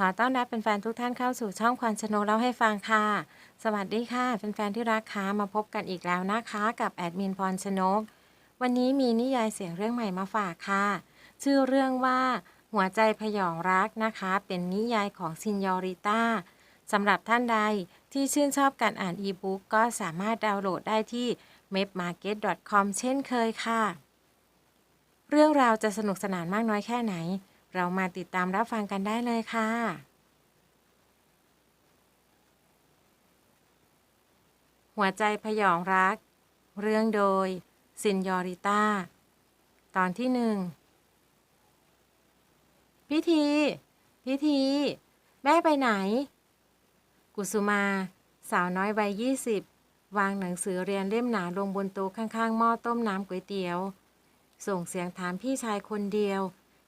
ขอต้อนรับเป็นแฟนทุกท่านเข้าสู่ช่องควันชนกเล่าให้ฟังค่ะ สวัสดีค่ะเป็นแฟนๆที่รักค่ะมาพบกันอีกแล้วนะคะ กับแอดมินพรชนก วันนี้มีนิยายเสียงเรื่องใหม่มาฝากค่ะ ชื่อเรื่องว่าหัวใจพยองรักนะคะ เป็นนิยายของซินยอริต้าสำหรับท่านใดที่ชื่นชอบการอ่านอีบุ๊กก็สามารถดาวน์โหลดได้ที่ mapmarket.com เช่นเคยค่ะ เรื่องราวจะสนุกสนานมากน้อยแค่ไหน เรามาติดตามรับฟังกันได้เลยค่ะ หัวใจพยองรัก เรื่องโดยซินยอริต้า ตอนที่หนึ่ง พิธี พิธี แม่ไปไหน กุสุมา สาวน้อยวัยยี่สิบวางหนังสือเรียนเล่มหนาลงบนโต๊ะข้างๆหม้อต้มน้ำก๋วยเตี๋ยว ส่งเสียงถามพี่ชายคนเดียว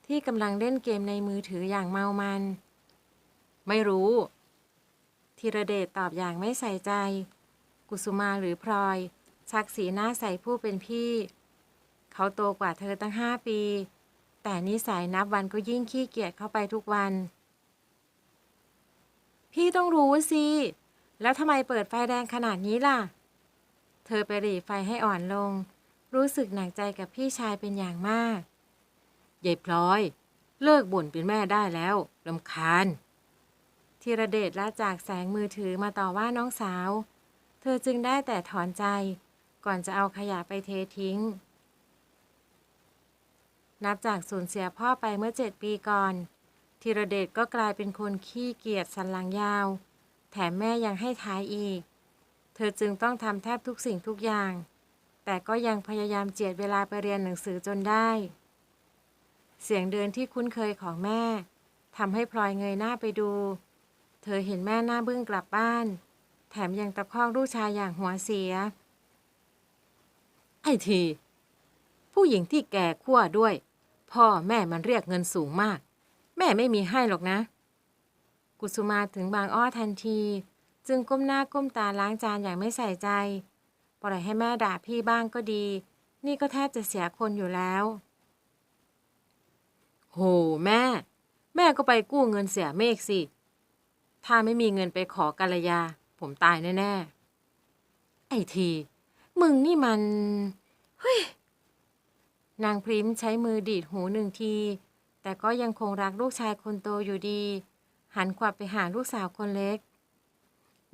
ที่กำลังเล่นเกมในมือถืออย่างเมามัน ไม่รู้ธีรเดชตอบอย่างไม่ใส่ใจ กุสุมาหรือพลอย ชักสีหน้าใส่ผู้เป็นพี่ เขาโตกว่าเธอตั้งห้าปี แต่นิสัยนับวันก็ยิ่งขี้เกียจเข้าไปทุกวัน พี่ต้องรู้สิ แล้วทำไมเปิดไฟแดงขนาดนี้ล่ะ เธอไปหรี่ไฟให้อ่อนลง รู้สึกหนักใจกับพี่ชายเป็นอย่างมาก ยายพลอย เลิกบ่นเป็นแม่ได้แล้วลำคาญธีระเดชละจากแสงมือถือมาต่อว่าน้องสาว เธอจึงได้แต่ถอนใจ ก่อนจะเอาขยะไปเททิ้ง นับจากสูญเสียพ่อไปเมื่อเจ็ดปีก่อนธีระเดชก็กลายเป็นคนขี้เกียจสันหลังยาว แถมแม่ยังให้ท้ายอีก เธอจึงต้องทำแทบทุกสิ่งทุกอย่าง แต่ก็ยังพยายามเจียดเวลาไปเรียนหนังสือจนได้ เสียงเดินที่คุ้นเคยของแม่ทำให้พลอยเงยหน้าไปดู เธอเห็นแม่หน้าบึ้งกลับบ้าน แถมยังตะคอกลูกชายอย่างหัวเสีย ไอ้ที ผู้หญิงที่แก่ขั้วด้วย พ่อแม่มันเรียกเงินสูงมาก แม่ไม่มีให้หรอกนะ กุสุมาถึงบางอ้อทันที จึงก้มหน้าก้มตาล้างจานอย่างไม่ใส่ใจ ปล่อยให้แม่ด่าพี่บ้างก็ดี นี่ก็แทบจะเสียคนอยู่แล้ว โหแม่ แม่ก็ไปกู้เงินเสียเมฆสิ ถ้าไม่มีเงินไปขอกัลยา ผมตายแน่ๆ ไอ้ที มึงนี่มันเฮ้ยนางพริมใช้มือดีดหูหนึ่งที แต่ก็ยังคงรักลูกชายคนโตอยู่ดี หันขวับไปหาลูกสาวคนเล็ก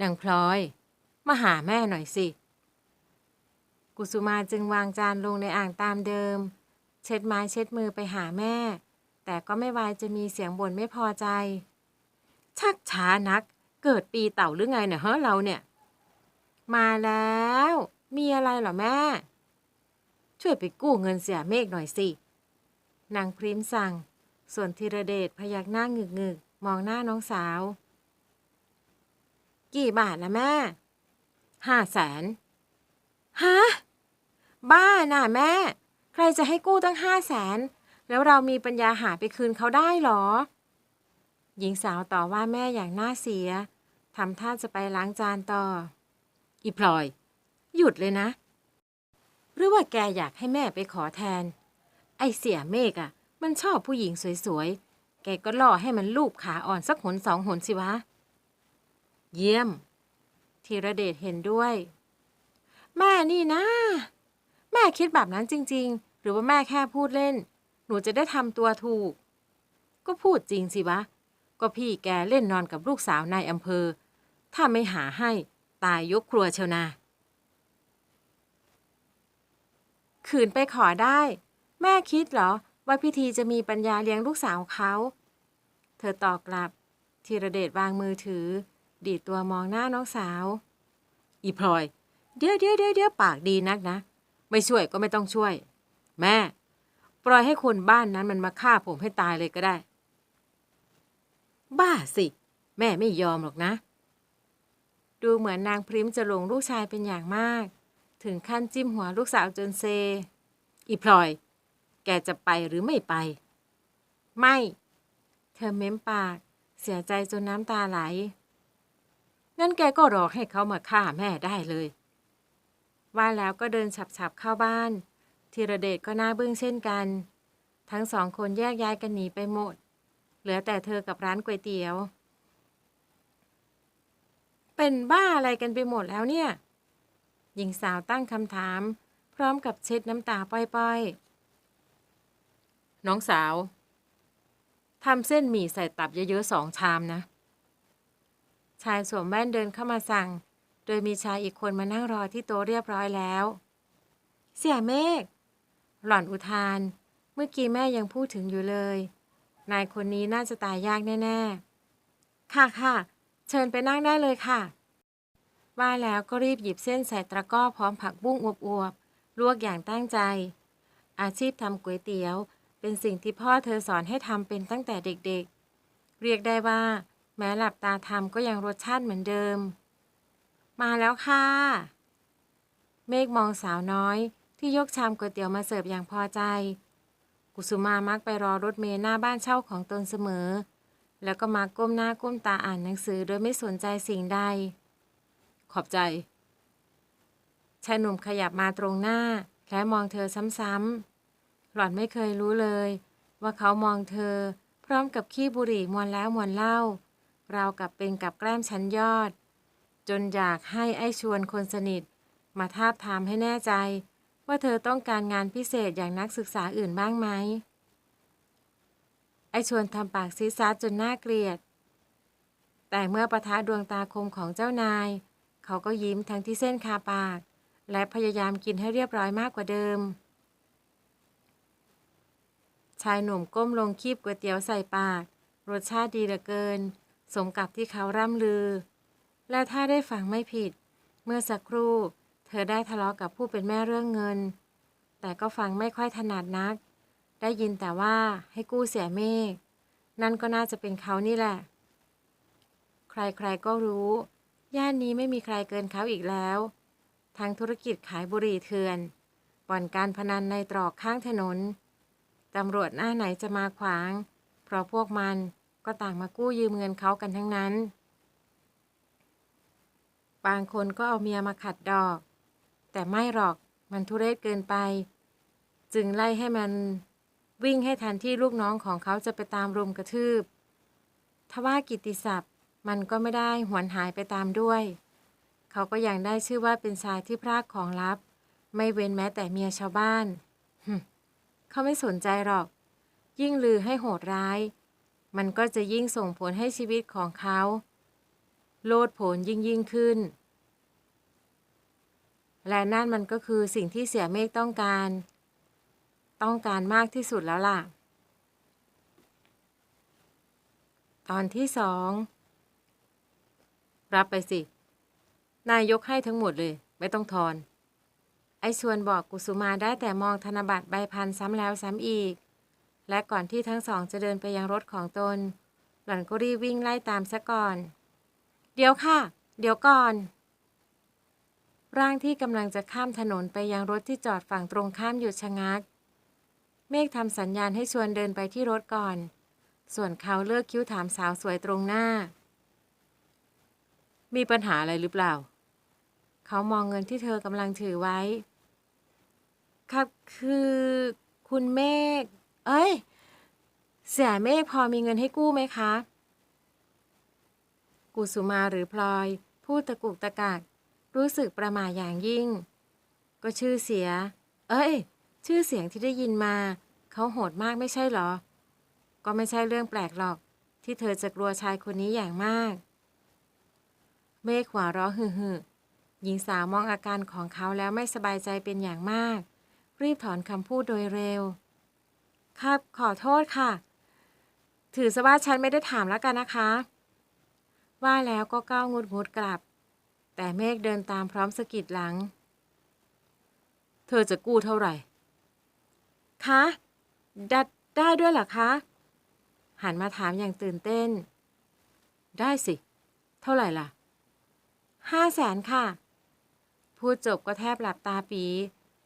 นางพลอย มาหาแม่หน่อยสิ กุสุมาจึงวางจานลงในอ่างตามเดิม เช็ดไม้เช็ดมือไปหาแม่ แต่ก็ไม่วายจะมีเสียงบ่นไม่พอใจ ชักช้านัก เกิดปีเต่าหรือไงเนี่ยเฮ้อเราเนี่ย มาแล้ว มีอะไรเหรอแม่ ช่วยไปกู้เงินเสียเมฆหน่อยสิ นางพริมสั่ง ส่วนธีรเดชพยักหน้างึกงึกมองหน้าน้องสาว กี่บาทละแม่ ห้าแสนฮะ บ้าน่ะแม่ ใครจะให้กู้ตั้งห้าแสน แล้วเรามีปัญญาหาไปคืนเขาได้หรอ หญิงสาวต่อว่าแม่อย่างน่าเสียทำท่าจะไปล้างจานต่อ อีพลอย หยุดเลยนะ หรือว่าแกอยากให้แม่ไปขอแทน ไอเสียเมฆอะมันชอบผู้หญิงสวยๆ แกก็ล่อให้มันลูบขาอ่อนสักหนสองหนสิวะ เยี่ยมธีระเดชเห็นด้วย แม่นี่นะ แม่คิดแบบนั้นจริง ๆ หรือว่าแม่แค่พูดเล่น หนูจะได้ทำตัวถูก ก็พูดจริงสิวะ ก็พี่แกเล่นนอนกับลูกสาวนายอำเภอ ถ้าไม่หาให้ตายยกครัวเชียวนาขืนไปขอได้ แม่คิดเหรอ ว่าพิธีจะมีปัญญาเลี้ยงลูกสาวเขา เธอตอบกลับธีรเดชวางมือถือ ดีดตัวมองหน้าน้องสาว อีพลอย เดี๋ยวเดี๋ยวเดี๋ยวปากดีนักนะ ไม่ช่วยก็ไม่ต้องช่วย แม่ ปล่อยให้คนบ้านนั้นมันมาฆ่าผมให้ตายเลยก็ได้ บ้าสิ แม่ไม่ยอมหรอกนะ ดูเหมือนนางพริมจะหลงลูกชายเป็นอย่างมาก ถึงขั้นจิ้มหัวลูกสาวจนเซ อีพลอย แกจะไปหรือไม่ไป ไม่ เธอเม้มปาก เสียใจจนน้ำตาไหลงั้นแกก็รอให้เขามาฆ่าแม่ได้เลย ว่าแล้วก็เดินฉับๆเข้าบ้าน ธีรเดชก็น่าบึ้งเช่นกัน ทั้งสองคนแยกย้ายกันหนีไปหมด เหลือแต่เธอกับร้านก๋วยเตี๋ยว เป็นบ้าอะไรกันไปหมดแล้วเนี่ย หญิงสาวตั้งคำถาม พร้อมกับเช็ดน้ำตาป้อยๆ น้องสาวทำเส้นหมี่ใส่ตับเยอะๆสองชามนะ ชายสวมแว่นเดินเข้ามาสั่ง โดยมีชายอีกคนมานั่งรอที่โต๊ะเรียบร้อยแล้ว เสี่ยเมฆ หล่อนอุทาน เมื่อกี้แม่ยังพูดถึงอยู่เลย นายคนนี้น่าจะตายยากแน่ ๆ ค่ะค่ะ เชิญไปนั่งได้เลยค่ะ ว่าแล้วก็รีบหยิบเส้นใส่ตะกร้อพร้อมผักบุ้งอวบๆ ลวกอย่างตั้งใจ อาชีพทำก๋วยเตี๋ยว เป็นสิ่งที่พ่อเธอสอนให้ทำเป็นตั้งแต่เด็กๆ เรียกได้ว่า แม้หลับตาทำก็ยังรสชาติเหมือนเดิม มาแล้วค่ะ เมฆมองสาวน้อย ที่ยกชามก๋วยเตี๋ยวมาเสิร์ฟอย่างพอใจ กุสุมามักไปรอรถเมล์หน้าบ้านเช่าของตนเสมอ แล้วก็มักก้มหน้าก้มตาอ่านหนังสือโดยไม่สนใจสิ่งใด ขอบใจชายหนุ่มขยับมาตรงหน้า และมองเธอซ้ำๆ หล่อนไม่เคยรู้เลย ว่าเขามองเธอ พร้อมกับขี้บุหรี่มวนแล้วมวนเล่า ราวกับเป็นกับแกล้มชั้นยอด จนอยากให้ไอ้ชวนคนสนิท มาทาบทามให้แน่ใจ ว่าเธอต้องการงานพิเศษอย่างนักศึกษาอื่นบ้างไหม ไอชวนทำปากซีซาดจนน่าเกลียด แต่เมื่อประทะดวงตาคมของเจ้านาย เขาก็ยิ้มทั้งที่เส้นคาปาก และพยายามกินให้เรียบร้อยมากกว่าเดิม ชายหนุ่มก้มลงคีบก๋วยเตี๋ยวใส่ปาก รสชาติดีเหลือเกิน สมกับที่เขาร่ำลือ และถ้าได้ฟังไม่ผิด เมื่อสักครู่ เธอได้ทะเลาะกับผู้เป็นแม่เรื่องเงิน แต่ก็ฟังไม่ค่อยถนัดนัก ได้ยินแต่ว่าให้กู้เสียเมฆนั่นก็น่าจะเป็นเขานี่แหละ ใครๆก็รู้ ย่านนี้ไม่มีใครเกินเขาอีกแล้ว ทั้งธุรกิจขายบุหรี่เถื่อนบ่อนการพนันในตรอกข้างถนน ตำรวจหน้าไหนจะมาขวาง เพราะพวกมันก็ต่างมากู้ยืมเงินเขากันทั้งนั้น บางคนก็เอาเมียมาขัดดอก แต่ไม่หรอกมันทุเรศเกินไป จึงไล่ให้มันวิ่งให้ทันที่ลูกน้องของเขาจะไปตามรุมกระทืบ ทว่ากิติศัพท์มันก็ไม่ได้หวนหายไปตามด้วย เขาก็ยังได้ชื่อว่าเป็นชายที่พรากของลับ ไม่เว้นแม้แต่เมียชาวบ้าน เขาไม่สนใจหรอก ยิ่งลือให้โหดร้าย มันก็จะยิ่งส่งผลให้ชีวิตของเขา โลดโผนยิ่งยิ่งขึ้น และนั่นมันก็คือสิ่งที่เสียเมฆต้องการ ต้องการมากที่สุดแล้วล่ะ ตอนที่สองรับไปสิ นายยกให้ทั้งหมดเลย ไม่ต้องทอน ไอ้ชวนบอกกุสุมาได้แต่มองธนบัตรใบพันซ้ำแล้วซ้ำอีก และก่อนที่ทั้งสองจะเดินไปยังรถของตน หล่อนก็รีบวิ่งไล่ตามซะก่อน เดี๋ยวค่ะ เดี๋ยวก่อน ร่างที่กำลังจะข้ามถนนไปยังรถที่จอดฝั่งตรงข้ามหยุดชะงัก เมฆทำสัญญาณให้ชวนเดินไปที่รถก่อน ส่วนเขาเลือกคิ้วถามสาวสวยตรงหน้า มีปัญหาอะไรหรือเปล่า เขามองเงินที่เธอกำลังถือไว้ ครับคือคุณเมฆ เอ้ย เสียเมฆพอมีเงินให้กู้ไหมคะ กุสุมาหรือพลอย พูดตะกุกตะกัก รู้สึกประหม่าอย่างยิ่ง ก็ชื่อเสีย เอ้ย ชื่อเสียงที่ได้ยินมา เขาโหดมากไม่ใช่หรอ ก็ไม่ใช่เรื่องแปลกหรอก ที่เธอจะกลัวชายคนนี้อย่างมาก เมฆหัวเราะหึ่ๆหญิงสาวมองอาการของเขาแล้วไม่สบายใจเป็นอย่างมาก รีบถอนคำพูดโดยเร็ว ครับขอโทษค่ะ ถือซะว่าฉันไม่ได้ถามแล้วกันนะคะ ว่าแล้วก็ก้าวงุดงุดกลับ แต่เมฆเดินตามพร้อมสะกิดหลัง เธอจะกู้เท่าไหร่ คะได้ได้ด้วยหรอคะ หันมาถามอย่างตื่นเต้น ได้สิ เท่าไหร่ล่ะ ห้าแสนค่ะ พูดจบก็แทบหลับตาปี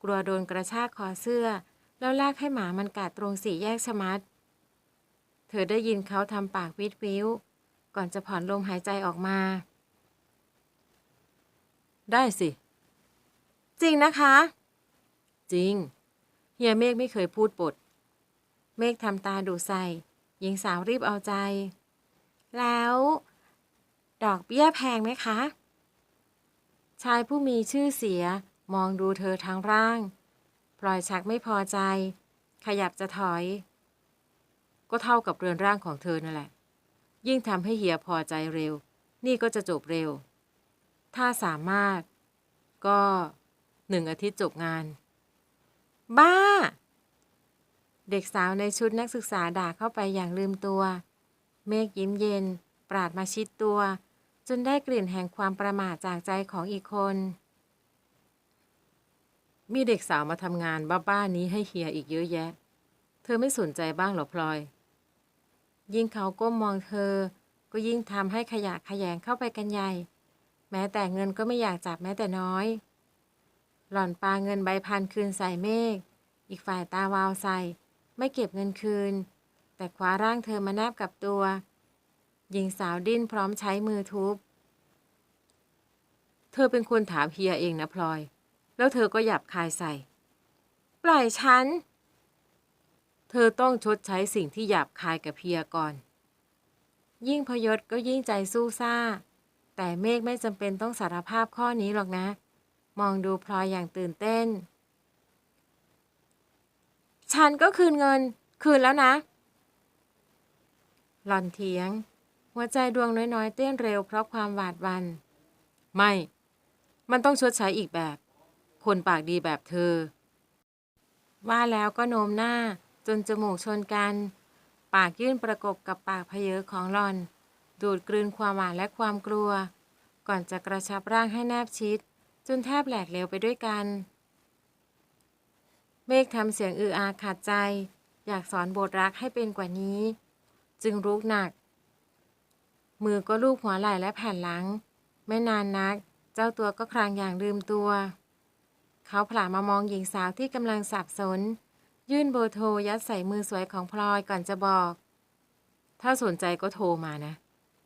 กลัวโดนกระชากคอเสื้อ แล้วลากให้หมามันกัดตรงสี่แยกชมัด เธอได้ยินเขาทำปากวิดวิว ก่อนจะผ่อนลมหายใจออกมา ได้สิ จริงนะคะ จริง เฮียเมฆไม่เคยพูดปด เมฆทำตาดูใส่หญิงสาวรีบเอาใจ แล้ว ดอกเบี้ยแพงไหมคะ ชายผู้มีชื่อเสียมองดูเธอทั้งร่าง พลอยชักไม่พอใจ ขยับจะถอย ก็เท่ากับเรือนร่างของเธอนั่นแหละ ยิ่งทำให้เฮียพอใจเร็ว นี่ก็จะจบเร็ว ถ้าสามารถ ก็หนึ่งอาทิตย์จบงาน บ้า เด็กสาวในชุดนักศึกษาด่าเข้าไปอย่างลืมตัว เมฆยิ้มเย็น ปราดมาชิดตัว จนได้กลิ่นแห่งความประมาทจากใจของอีกคน มีเด็กสาวมาทำงานบ้าๆนี้ให้เฮียอีกเยอะแยะ เธอไม่สนใจบ้างหรอพลอย ยิ่งเขาก้มมองเธอ ก็ยิ่งทำให้ขยะขยงเข้าไปกันใหญ่ แม้แต่เงินก็ไม่อยากจับแม้แต่น้อย หล่อนปาเงินใบพันคืนใส่เมฆ อีกฝ่ายตาวาวใส่ ไม่เก็บเงินคืน แต่คว้าร่างเธอมาแนบกับตัว หญิงสาวดิ้นพร้อมใช้มือทุบ เธอเป็นคนถามเฮียเองนะพลอย แล้วเธอก็หยับคายใส่ ปล่อยฉัน เธอต้องชดใช้สิ่งที่หยาบคายกับเพียก่อน ยิ่งพยศก็ยิ่งใจสู้ซ่า แต่เมฆไม่จำเป็นต้องสารภาพข้อนี้หรอกนะ มองดูพลอยอย่างตื่นเต้น ฉันก็คืนเงิน คืนแล้วนะ หล่อนเถียง หัวใจดวงน้อยๆ เต้นเร็วเพราะความหวาดวัน ไม่ มันต้องชดใช้อีกแบบ คนปากดีแบบเธอ ว่าแล้วก็โน้มหน้าจนจมูกชนกัน ปากยื่นประกบกับปากเพเยอของหลอน ดูดกลืนความหวานและความกลัว ก่อนจะกระชับร่างให้แนบชิด จนแทบแหลกเหลวไปด้วยกัน เมฆทำเสียงอืออาขาดใจ อยากสอนบทรักให้เป็นกว่านี้ จึงรุกหนัก มือก็ลูบหัวไหล่และแผ่นหลัง ไม่นานนัก เจ้าตัวก็คลางอย่างลืมตัว เขาผลามามองหญิงสาวที่กำลังสับสน ยื่นเบอร์โทรยัดใส่มือสวยของพลอยก่อนจะบอก ถ้าสนใจก็โทรมานะ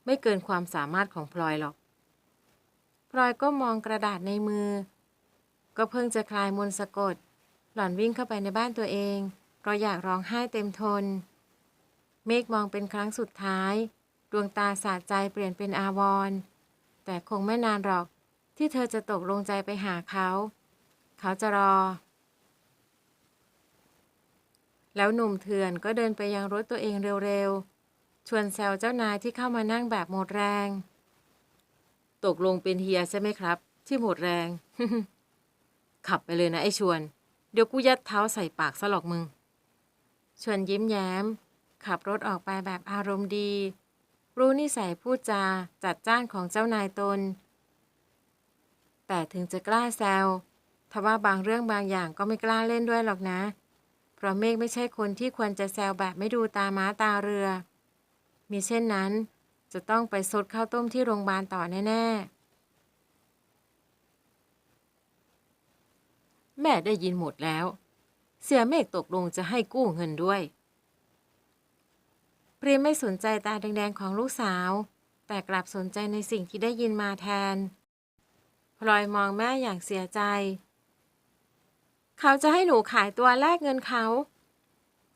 ไม่เกินความสามารถของพลอยหรอก พลอยก็มองกระดาษในมือ ก็เพิ่งจะคลายมนสะกด หล่อนวิ่งเข้าไปในบ้านตัวเองเพราะอยากร้องไห้เต็มทน เมฆมองเป็นครั้งสุดท้าย ดวงตาสาดใจเปลี่ยนเป็นอาวรณ์แต่คงไม่นานหรอกที่เธอจะตกลงใจไปหาเขา เขาจะรอ แล้วหนุ่มเถื่อนก็เดินไปยังรถตัวเองเร็วๆ ชวนแซวเจ้านายที่เข้ามานั่งแบบหมดแรง ตกลงเป็นเฮียใช่ไหมครับ ที่หมดแรง ขับไปเลยนะไอ้ชวน เดี๋ยวกูยัดเท้าใส่ปากซะหรอกมึง ชวนยิ้มแย้ม ขับรถออกไปแบบอารมณ์ดี รู้นิสัยพูดจาจัดจ้านของเจ้านายตน แต่ถึงจะกล้าแซวทว่าบางเรื่องบางอย่างก็ไม่กล้าเล่นด้วยหรอกนะ เพราะเมฆไม่ใช่คนที่ควรจะแซวแบบไม่ดูตาม้าตาเรือ มีเช่นนั้น จะต้องไปซดข้าวต้มที่โรงพยาบาลต่อแน่ ๆ แม่ได้ยินหมดแล้ว เสียเมฆตกลงจะให้กู้เงินด้วยเปรียมไม่สนใจตาแดงๆของลูกสาว แต่กลับสนใจในสิ่งที่ได้ยินมาแทนพลอยมองแม่อย่างเสียใจ เขาจะให้หนูขายตัวแลกเงินเขา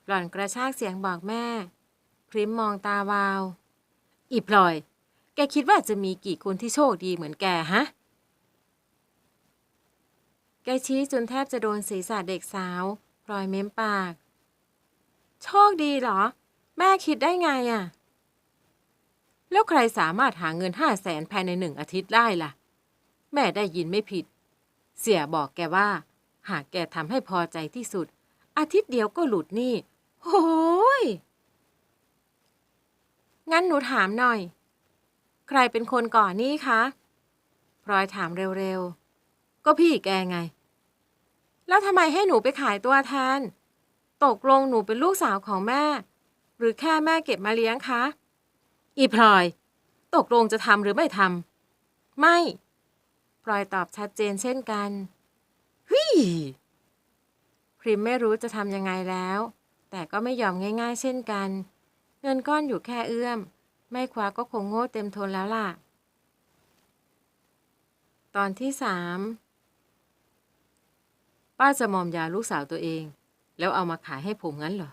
หล่อนกระชากเสียงบอกแม่ ริมมองตาวาว อีพลอย แกคิดว่าจะมีกี่คนที่โชคดีเหมือนแกฮะ แกชี้จนแทบจะโดนศีรษะเด็กสาว พลอยเม้มปาก โชคดีเหรอ แม่คิดได้ไงอะแล้วใครสามารถหาเงินห้าแสนภายในหนึ่งอาทิตย์ได้ล่ะ แม่ได้ยินไม่ผิด เสียบอกแกว่า หากแกทำให้พอใจที่สุด อาทิตย์เดียวก็หลุดหนี่โอ้ย งั้นหนูถามหน่อย ใครเป็นคนก่อนนี้คะพลอยถามเร็วๆ ก็พี่แกไง แล้วทำไมให้หนูไปขายตัวแทน ตกลงหนูเป็นลูกสาวของแม่ หรือแค่แม่เก็บมาเลี้ยงคะ อีพลอย ตกลงจะทำหรือไม่ทำ ไม่ พลอยตอบชัดเจนเช่นกันฮิพริมไม่รู้จะทำยังไงแล้ว แต่ก็ไม่ยอมง่าย ๆ เช่นกัน เงินก้อนอยู่แค่เอื้อม ไม่คว้าก็คงโง่เต็มทนแล้วล่ะ ตอนที่สามป้าจะมอมยาลูกสาวตัวเอง แล้วเอามาขายให้ผมงั้นเหรอ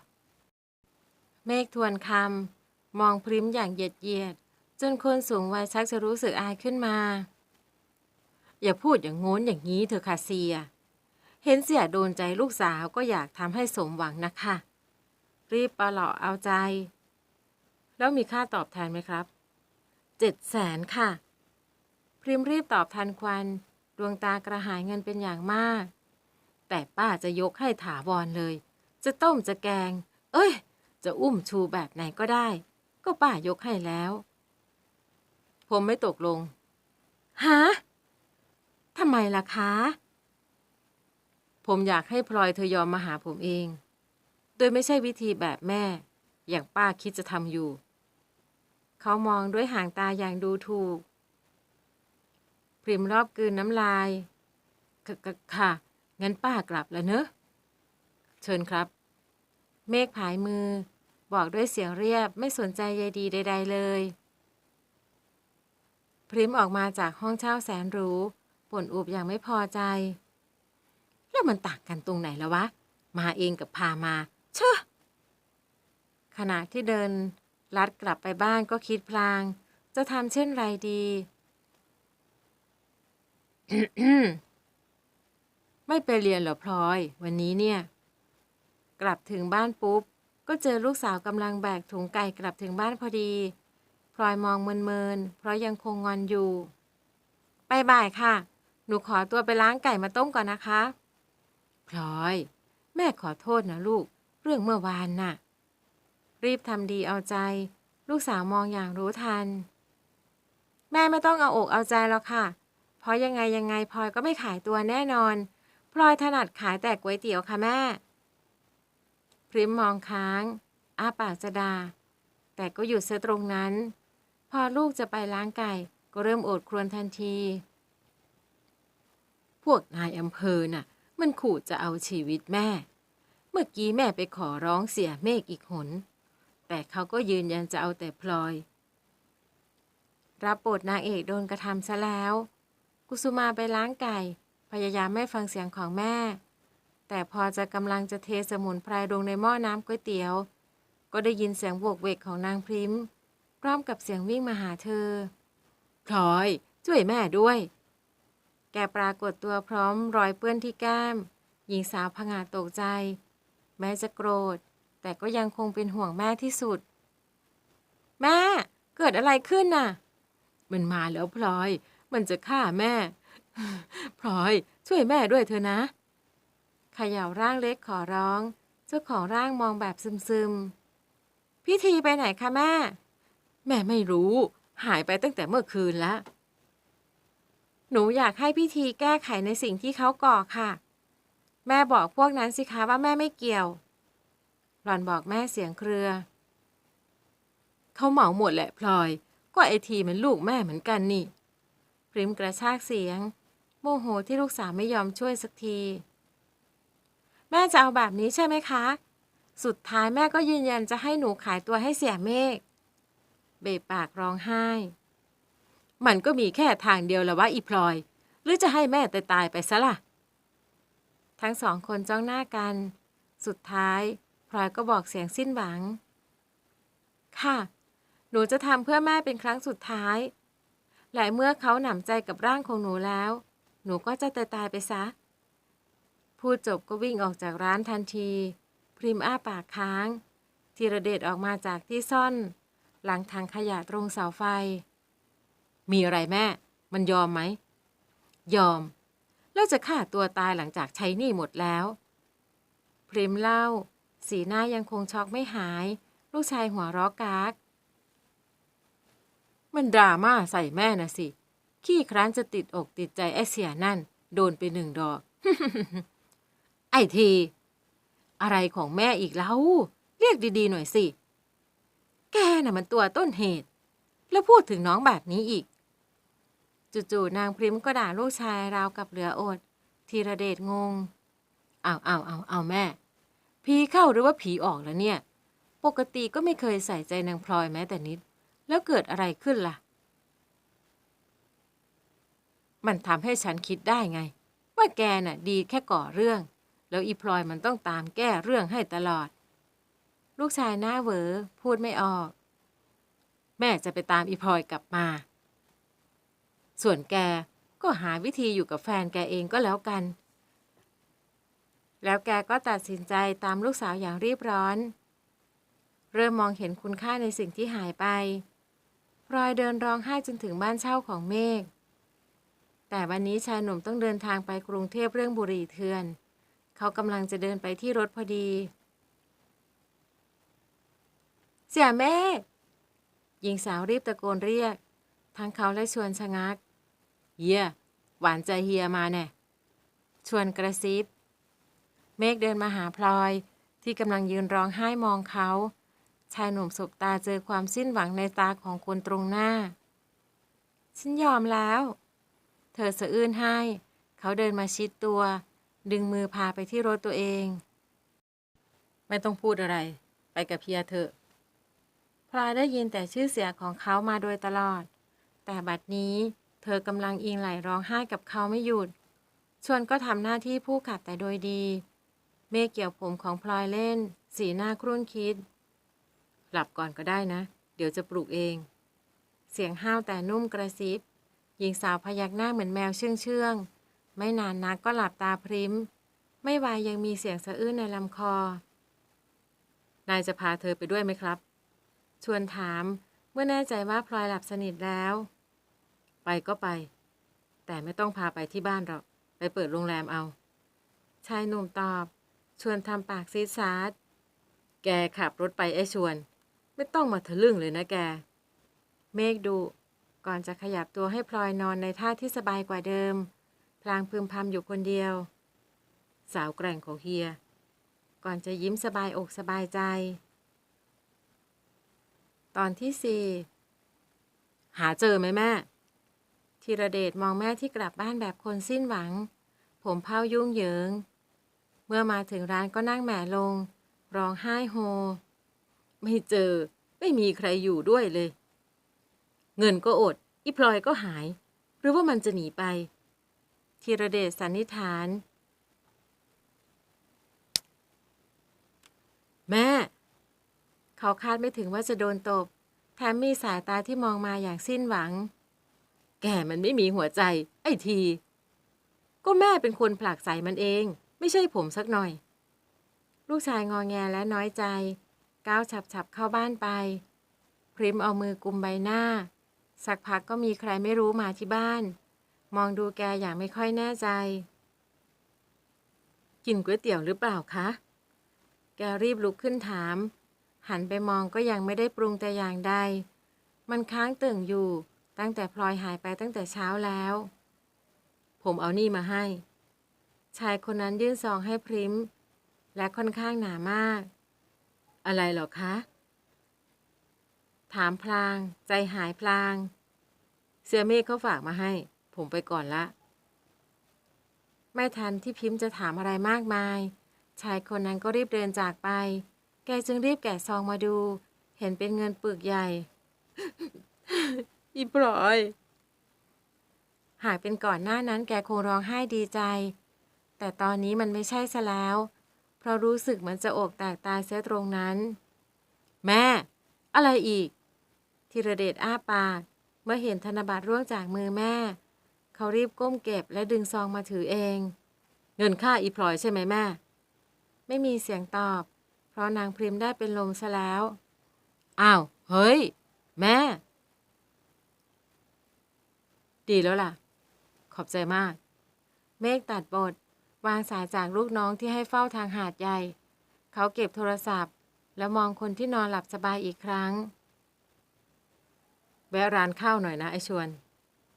เมฆทวนคำมองพริมอย่างเหยียดเยียด จนคนสูงวัยชักจะรู้สึกอายขึ้นมา อย่าพูดอย่างโง้นอย่างนี้เถอค่ะเสีย เห็นเสียโดนใจลูกสาวก็อยากทำให้สมหวังนะคะ รีบปลาะเอาใจ แล้วมีค่าตอบแทนไหมครับเจ็ดแสนค่ะ พริมรีบตอบทันควัน ดวงตากระหายเงินเป็นอย่างมาก แต่ป้าจะยกให้ถาวรเลย จะต้มจะแกง เอ้ย จะอุ้มชูแบบไหนก็ได้ ก็ป้ายกให้แล้ว ผมไม่ตกลง ฮะทำไมล่ะคะ ผมอยากให้พลอยเธอยอมมาหาผมเอง โดยไม่ใช่วิธีแบบแม่ อย่างป้าคิดจะทำอยู่ เขามองด้วยหางตาอย่างดูถูก พริมรอบกลืนน้ำลายคคค่ะ งั้นป้ากลับแล้วเนอะ เชิญครับ เมฆผายมือ บอกด้วยเสียงเรียบไม่สนใจใยดีใด ๆ เลย พริมออกมาจากห้องเช่าแสนหรูป่นอุบอย่างไม่พอใจ แล้วมันต่างกันตรงไหนแล้ววะ มาเองกับพามา เชอะ ขณะที่เดินลัดกลับไปบ้านก็คิดพลาง จะทำเช่นไรดี ไม่ไปเรียนหรอพลอย วันนี้เนี่ย กลับถึงบ้านปุ๊บ ก็เจอลูกสาวกำลังแบกถุงไก่กลับถึงบ้านพอดีพลอยมองเมินๆเพราะยังคงงอนอยู่ ไปบ่ายค่ะ หนูขอตัวไปล้างไก่มาต้มก่อนนะคะ พลอย แม่ขอโทษนะลูก เรื่องเมื่อวานน่ะ รีบทำดีเอาใจ ลูกสาวมองอย่างรู้ทัน แม่ไม่ต้องเอาอกเอาใจแล้วค่ะ เพราะยังไงยังไงพลอยก็ไม่ขายตัวแน่นอนพลอยถนัดขายแต่ก๋วยเตี๋ยวค่ะแม่ พริมมองค้าง อ้าปากจะดาแต่ก็หยุดเสียตรงนั้น พอลูกจะไปล้างไก่ ก็เริ่มโอดครวญทันที พวกนายอำเภอน่ะ มันขู่จะเอาชีวิตแม่ เมื่อกี้แม่ไปขอร้องเสียเมฆอีกหน แต่เขาก็ยืนยันจะเอาแต่พลอย รับบทนางเอกโดนกระทำซะแล้ว กุสุมาไปล้างไก่ พยายามไม่ฟังเสียงของแม่ แต่พอจะกำลังจะเทสมุนไพรลงในหม้อน้ำก๋วยเตี๋ยว ก็ได้ยินเสียงโวกเวกของนางพริมพร้อมกับเสียงวิ่งมาหาเธอ พลอย ช่วยแม่ด้วย แกปรากฏตัวพร้อมรอยเปื้อนที่แก้ม หญิงสาวผงาดตกใจ แม้จะโกรธ แต่ก็ยังคงเป็นห่วงแม่ที่สุด แม่ เกิดอะไรขึ้นน่ะ มันมาแล้วพลอย มันจะฆ่าแม่ พลอย ช่วยแม่ด้วยเถอะนะขย่าร่างเล็กขอร้อง เจ้าของร่างมองแบบซึมๆ พิธีไปไหนคะแม่ แม่ไม่รู้ หายไปตั้งแต่เมื่อคืนแล้ว หนูอยากให้พิธีแก้ไขในสิ่งที่เขาก่อค่ะ แม่บอกพวกนั้นสิคะว่าแม่ไม่เกี่ยว หล่อนบอกแม่เสียงเครือ เขาเหมาหมดแหละพลอย ก็ไอทีมันลูกแม่เหมือนกันนี่พริมกระชากเสียง โมโหที่ลูกสาวไม่ยอมช่วยสักที แม่จะเอาแบบนี้ใช่ไหมคะ สุดท้ายแม่ก็ยืนยันจะให้หนูขายตัวให้เสียเมฆเบะปากร้องไห้ มันก็มีแค่ทางเดียวละว่าอีพลอย หรือจะให้แม่ตายตายไปซะล่ะ ทั้งสองคนจ้องหน้ากัน สุดท้าย ลอยก็บอกเสียงสิ้นหวัง ค่ะ หนูจะทำเพื่อแม่เป็นครั้งสุดท้าย และเมื่อเขาหนำใจกับร่างของหนูแล้ว หนูก็จะตายตายไปซะ พูดจบก็วิ่งออกจากร้านทันที พริมอ้าปากค้างธีระเดชออกมาจากที่ซ่อน หลังถังขยะตรงเสาไฟ มีอะไรแม่ มันยอมไหม ยอม แล้วจะฆ่าตัวตายหลังจากใช้หนี้หมดแล้ว พริมเล่า สีหน้ายังคงช็อกไม่หาย ลูกชายหัวเร้อกากมันดราม่าใส่แม่นะสิ ขี้ครั้นจะติดอกติดใจไอเสียนั่น โดนไปหนึ่งดอก ไอที อะไรของแม่อีกแล้ว เรียกดีๆหน่อยสิ แกน่ะมันตัวต้นเหตุ แล้วพูดถึงน้องแบบนี้อีก จู่ๆนางพริมก็ด่าลูกชายราวกับเหลืออดธีระเดชงง เอาเอาเอาเอาแม่ ผีเข้าหรือว่าผีออกแล้วเนี่ย ปกติก็ไม่เคยใส่ใจนางพลอยแม้แต่นิด แล้วเกิดอะไรขึ้นล่ะ มันทำให้ฉันคิดได้ไง ว่าแกน่ะ ดีแค่ก่อเรื่อง แล้วอีพลอยมันต้องตามแก้เรื่องให้ตลอด ลูกชายหน้าเวอพูดไม่ออก แม่จะไปตามอีพลอยกลับมา ส่วนแกก็หาวิธีอยู่กับแฟนแกเองก็แล้วกัน แล้วแกก็ตัดสินใจตามลูกสาวอย่างรีบร้อน เริ่มมองเห็นคุณค่าในสิ่งที่หายไปพลอยเดินร้องไห้จนถึงบ้านเช่าของเมฆแต่วันนี้ชายหนุ่มต้องเดินทางไปกรุงเทพเรื่องบุรีเถื่อน เขากำลังจะเดินไปที่รถพอดี เสียแม่หญิงสาวรีบตะโกนเรียก ทั้งเขาและชวนชะงัก เฮียหวานใจเฮียมาแน่ชวนกระซิบ เมฆเดินมาหาพลอย ที่กำลังยืนร้องไห้มองเขา ชายหนุ่มสบตาเจอความสิ้นหวังในตาของคนตรงหน้า ฉันยอมแล้ว เธอสะอื้นให้ เขาเดินมาชิดตัว ดึงมือพาไปที่รถตัวเอง ไม่ต้องพูดอะไร ไปกับเพียเถอะพลอยได้ยินแต่ชื่อเสียงของเขามาโดยตลอด แต่บัดนี้เธอกำลังอิงไหลร้องไห้กับเขาไม่หยุด ชวนก็ทำหน้าที่ผู้ขัดแต่โดยดี เมฆเกี่ยวผมของพลอยเล่น สีหน้าครุ่นคิด หลับก่อนก็ได้นะ เดี๋ยวจะปลุกเอง เสียงห้าวแต่นุ่มกระซิบ หญิงสาวพยักหน้าเหมือนแมวเชื่องเชื่องไม่นานนักก็หลับตาพริ้มไม่วายยังมีเสียงสะอื้นในลำคอ นายจะพาเธอไปด้วยไหมครับ ชวนถามเมื่อแน่ใจว่าพลอยหลับสนิทแล้ว ไปก็ไป แต่ไม่ต้องพาไปที่บ้านหรอก ไปเปิดโรงแรมเอา ชายหนุ่มตอบ ชวนทำปากซีซาดแกขับรถไปไอ้ชวน ไม่ต้องมาทะลึ่งเลยนะแก เมฆดู ก่อนจะขยับตัวให้พลอยนอนในท่าที่สบายกว่าเดิม พลางพึมพำอยู่คนเดียว สาวแกร่งของเฮีย ก่อนจะยิ้มสบายอกสบายใจ ตอนที่สี่หาเจอไหมแม่ธีระเดชมองแม่ที่กลับบ้านแบบคนสิ้นหวัง ผมเผายุ่งเหยิง เมื่อมาถึงร้านก็นั่งแหม่ลง ร้องไห้โฮ ไม่เจอ ไม่มีใครอยู่ด้วยเลย เงินก็อด อีพลอยก็หาย หรือว่ามันจะหนีไป ธีระเดชสันนิษฐาน แม่ เขาคาดไม่ถึงว่าจะโดนตบ แถมมีสายตาที่มองมาอย่างสิ้นหวัง แกมันไม่มีหัวใจ ไอ้ที ก็แม่เป็นคนผลักใส่มันเอง ไม่ใช่ผมสักหน่อย ลูกชายงอแงและน้อยใจ ก้าวฉับๆเข้าบ้านไป พริมเอามือกุมใบหน้า สักพักก็มีใครไม่รู้มาที่บ้าน มองดูแกอย่างไม่ค่อยแน่ใจ กินก๋วยเตี๋ยวหรือเปล่าคะ แกรีบลุกขึ้นถาม หันไปมองก็ยังไม่ได้ปรุงแต่อย่างใด มันค้างตึงอยู่ตั้งแต่พลอยหายไปตั้งแต่เช้าแล้ว ผมเอานี่มาให้ ชายคนนั้นยื่นซองให้พริมและค่อนข้างหนามาก อะไรหรอคะ ถามพลาง ใจหายพลาง เสียเมฆเขาฝากมาให้ ผมไปก่อนละ ไม่ทันที่พิมพ์จะถามอะไรมากมาย ชายคนนั้นก็รีบเดินจากไป แกจึงรีบแกะซองมาดู เห็นเป็นเงินปึกใหญ่ อีปลอย หากเป็นก่อนหน้านั้นแกคงร้องไห้ดีใจ แต่ตอนนี้มันไม่ใช่ซะแล้ว เพราะรู้สึกเหมือนจะอกแตกตายเสียตรงนั้น แม่ อะไรอีกธีระเดชอ้าปาก เมื่อเห็นธนบัตรร่วงจากมือแม่ เขารีบก้มเก็บและดึงซองมาถือเอง เงินค่าอีพลอยใช่ไหมแม่ ไม่มีเสียงตอบ เพราะนางพริมได้เป็นลมซะแล้ว อ้าว เฮ้ย แม่ ดีแล้วล่ะ ขอบใจมาก เมฆตัดบท วางสายจากลูกน้องที่ให้เฝ้าทางหาดใหญ่ เขาเก็บโทรศัพท์ แล้วมองคนที่นอนหลับสบายอีกครั้ง แวะร้านข้าวหน่อยนะไอชวน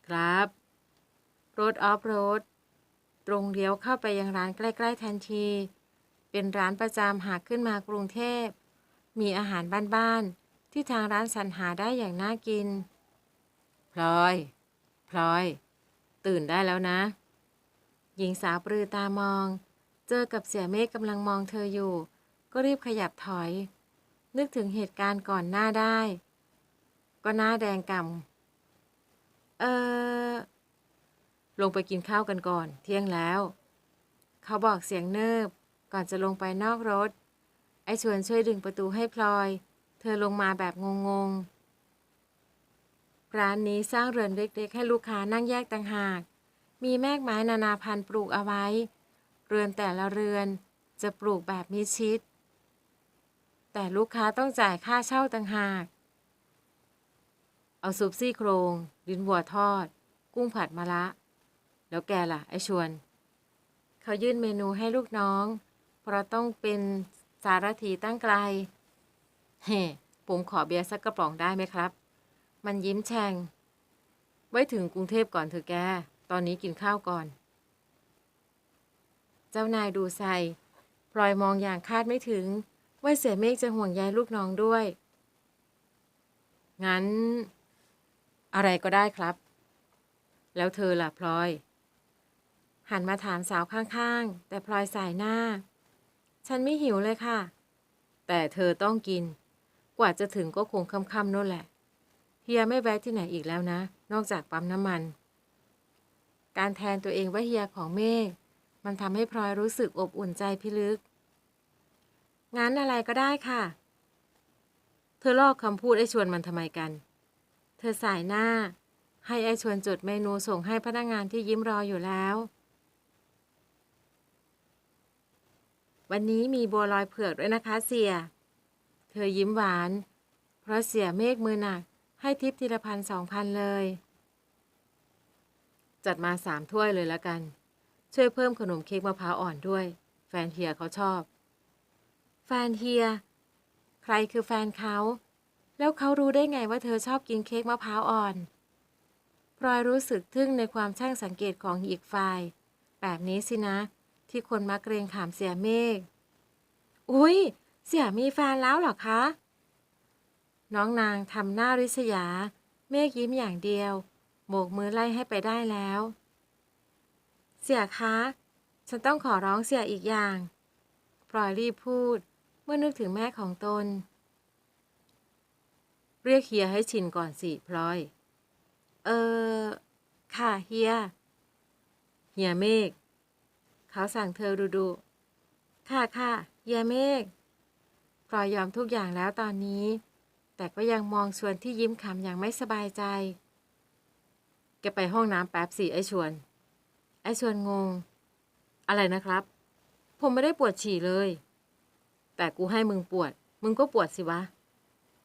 ครับรถออฟโรดตรงเลี้ยวเข้าไปยังร้านใกล้ ๆ ทันที เป็นร้านประจำหากขึ้นมากรุงเทพ มีอาหารบ้านๆที่ทางร้านสรรหาได้อย่างน่ากิน พลอย พลอย ตื่นได้แล้วนะ หญิงสาวปรือตามอง เจอกับเสียเมฆกำลังมองเธออยู่ ก็รีบขยับถอย นึกถึงเหตุการณ์ก่อนหน้าได้ ก็หน้าแดงกำเออลงไปกินข้าวกันก่อน เที่ยงแล้ว เขาบอกเสียงเนิบ ก่อนจะลงไปนอกรถ ไอ้ชวนช่วยดึงประตูให้พลอย เธอลงมาแบบงงๆ ร้านนี้สร้างเรือนเล็กๆให้ลูกค้านั่งแยกต่างหาก มีแมกไม้นานาพันธุ์ปลูกเอาไว้ เรือนแต่ละเรือนจะปลูกแบบมิชิด แต่ลูกค้าต้องจ่ายค่าเช่าต่างหาก เอาซุปซี่โครง ดินวัวทอด กุ้งผัดมะละแล้วแกล่ะ ไอชวน เขายื่นเมนูให้ลูกน้อง เพราะต้องเป็นสารถีตั้งไกล เฮ้ผมขอเบียร์สักกระป๋องได้ไหมครับ มันยิ้มแฉ่ง ไว้ถึงกรุงเทพก่อนเถอะแก ตอนนี้กินข้าวก่อน เจ้านายดูใส่พลอยมองอย่างคาดไม่ถึง ว่าเสียเมฆจะห่วงใยลูกน้องด้วย งั้น อะไรก็ได้ครับ แล้วเธอล่ะพลอย หันมาถามสาวข้างๆ แต่พลอยสายหน้า ฉันไม่หิวเลยค่ะ แต่เธอต้องกิน กว่าจะถึงก็คงค่ำๆโน่นแหละเฮียไม่แวะที่ไหนอีกแล้วนะ นอกจากปั๊มน้ำมัน การแทนตัวเองว่าเฮียของเมฆมันทำให้พลอยรู้สึกอบอุ่นใจพิลึกงั้นอะไรก็ได้ค่ะ เธอลอกคำพูดไอ้ชวนมันทำไมกัน เธอสายหน้า ให้ไอ้ชวนจดเมนูส่งให้พนักงานที่ยิ้มรออยู่แล้ว วันนี้มีบัวลอยเผือกด้วยนะคะเสีย เธอยิ้มหวาน เพราะเสียเมฆมือหนักให้ทิปทีละพันสองพันเลย จัดมาสามถ้วยเลยละกัน ช่วยเพิ่มขนมเค้กมะพร้าวอ่อนด้วย แฟนเฮียเขาชอบ แฟนเฮีย ใครคือแฟนเขา แล้วเขารู้ได้ไงว่าเธอชอบกินเค้กมะพร้าวอ่อนพลอยรู้สึกทึ่งในความช่างสังเกตของอีกฝ่าย แบบนี้สินะ ที่คนมาเกรงขามเสียเมฆอุ้ยเสียมีแฟนแล้วเหรอคะ น้องนางทำหน้าริษยา เมฆยิ้มอย่างเดียว โบกมือไล่ให้ไปได้แล้ว เสียคะ ฉันต้องขอร้องเสียอีกอย่างพลอยรีบพูดเมื่อนึกถึงแม่ของตน เรียกเฮียให้ชินก่อนสิพลอย เออ ค่ะเฮีย เฮียเมฆเขาสั่งเธอดูดูๆค่ะค่ะเฮียเมฆพลอยยอมทุกอย่างแล้วตอนนี้ แต่ก็ยังมองชวนที่ยิ้มขำอย่างไม่สบายใจ ไปห้องน้ำแป๊บสิไอชวน ไอชวนงง อะไรนะครับ ผมไม่ได้ปวดฉี่เลย แต่กูให้มึงปวด มึงก็ปวดสิวะ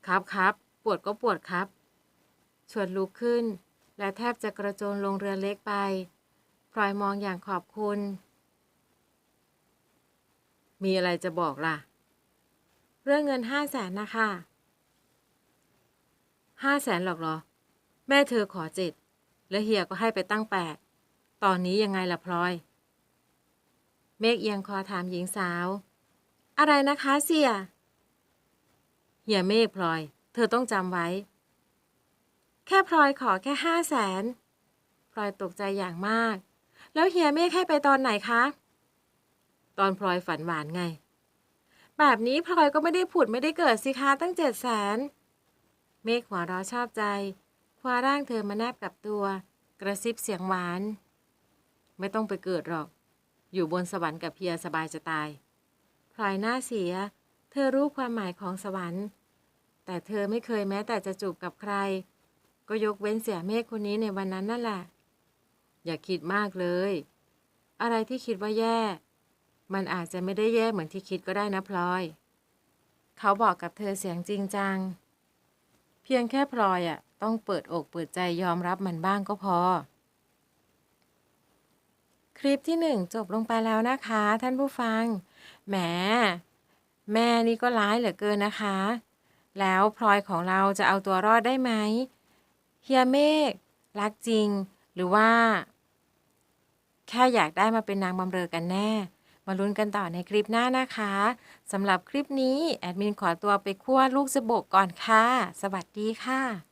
ครับครับปวดก็ปวดครับ ชวนลุกขึ้น และแทบจะกระโจนลงเรือเล็กไปพลอยมองอย่างขอบคุณ มีอะไรจะบอกล่ะ เรื่องเงินห้าแสนนะคะห้าแสนหรอกเหรอ แม่เธอขอเจ็ด และเฮียก็ให้ไปตั้งแปดตอนนี้ยังไงล่ะพลอย เมฆเอียงคอถามหญิงสาว อะไรนะคะเสียเฮียเมฆพลอย เธอต้องจำไว้ แค่พลอยขอแค่ห้าแสนพลอยตกใจอย่างมาก แล้วเฮียเมฆให้ไปตอนไหนคะ ตอนพลอยฝันหวานไง แบบนี้พลอยก็ไม่ได้ผุดไม่ได้เกิดสิคะตั้งเจ็ดแสนเมฆหัวเราะชอบใจ คว้าร่างเธอมาแนบกับตัว กระซิบเสียงหวาน ไม่ต้องไปเกิดหรอก อยู่บนสวรรค์กับเพียสบายจะตายพลอยหน้าเสีย เธอรู้ความหมายของสวรรค์ แต่เธอไม่เคยแม้แต่จะจูบกับใคร ก็ยกเว้นเสียเมฆคนนี้ในวันนั้นนั่นแหละ อย่าคิดมากเลย อะไรที่คิดว่าแย่ มันอาจจะไม่ได้แย่เหมือนที่คิดก็ได้นะพลอย เขาบอกกับเธอเสียงจริงจัง เพียงแค่พลอยอะ ต้องเปิดอกเปิดใจยอมรับมันบ้างก็พอ คลิปที่หนึ่งจบลงไปแล้วนะคะ ท่านผู้ฟัง แหม แม่นี่ก็ร้ายเหลือเกินนะคะ แล้วพลอยของเราจะเอาตัวรอดได้ไหมเฮียเมฆรักจริง หรือว่า แค่อยากได้มาเป็นนางบำเรอกันแน่ มาลุ้นกันต่อในคลิปหน้านะคะสำหรับคลิปนี้ แอดมินขอตัวไปคั่วลูกสะบกก่อนค่ะ สวัสดีค่ะ